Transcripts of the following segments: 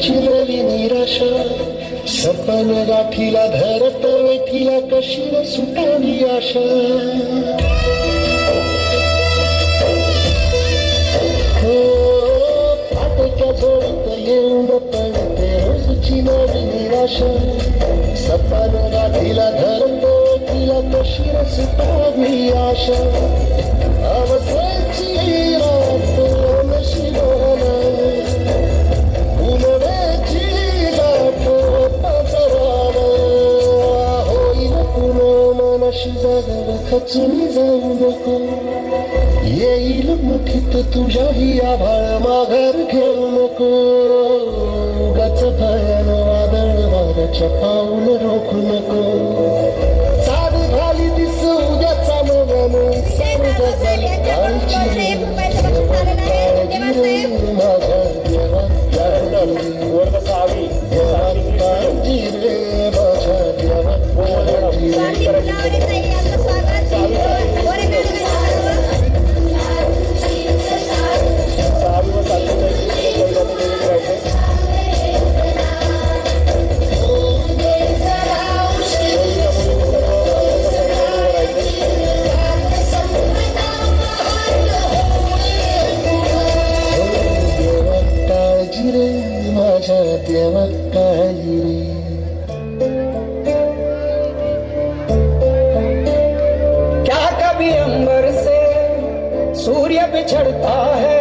फिरली निराशा सपन गाठीला धरत वेठीला कशी न सुटावी आशा हो फाटक्या जोडत येऊन पडते रोजची नवी निराशा. सपन गाठीला धरत वेठीला कशी न सुटावी आशा जागर जाऊ नको येईल मुठीत तुझ्याही आभाळ माघार घेऊ नको उगाच भयान वादळ वाऱ्याच्या पाऊल रोखू नको साड घाली दिस उद्याचा नव्याने माझ्या देवा काळजी क्या कभी अंबर से सूर्य बिछड़ता है?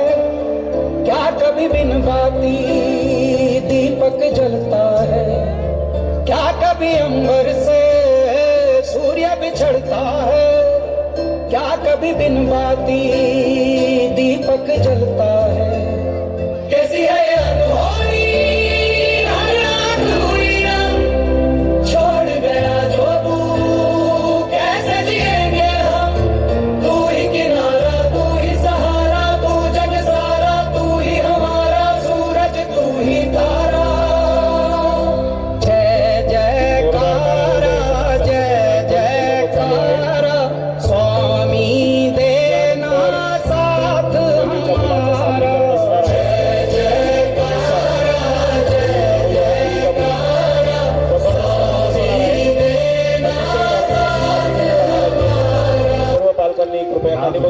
क्या कभी बिन बाती दीपक जलता है? क्या कभी अंबर से सूर्य बिछड़ता है? क्या कभी बिन बाती दीपक जलता है?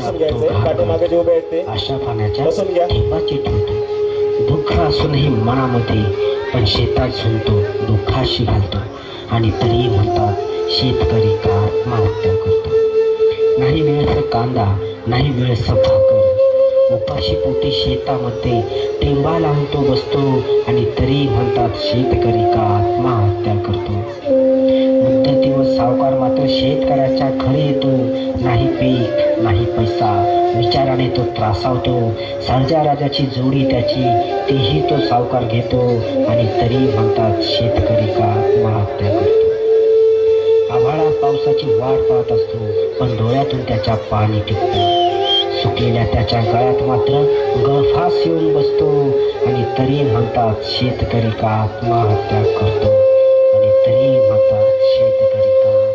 बसून घ्यायचे पाठीमागे जे उभे आहेत ते. अशा पाण्याच्या बसून घ्या. दुःख असूनही मनामध्ये पण शेतात झुंतो दुःखाशी घालतो. आणि तरीही म्हणतात शेतकरी का आत्महत्या करतो? नाही वेळेस कांदा नाही वेळेस भाकर. उपाशी पोटी शेतामध्ये टेंबा लावून तो बसतो आणि तरीही म्हणतात शेतकरी का आत्महत्या करतो? मुदतीवर सावकार मात्र शेतकऱ्याच्या घरी येतो नाही पीक. नाही पैसा. विचाराने तो त्रासावतो. सरजा राजाची जोडी त्याची तेही तो सावकार घेतो. आणि तरी म्हणतात शेतकरी का आत्महत्या करतो. आभाळा पावसाची वाट पाहत असतो पण डोळ्यातून त्याच्या पाणी टिकतो. सुकलेल्या त्याच्या गळ्यात मात्र गळफास येऊन बसतो. आणि तरी म्हणतात शेतकरी का आत्महत्या करतो. आणि तरी म्हणतात शेतकरी का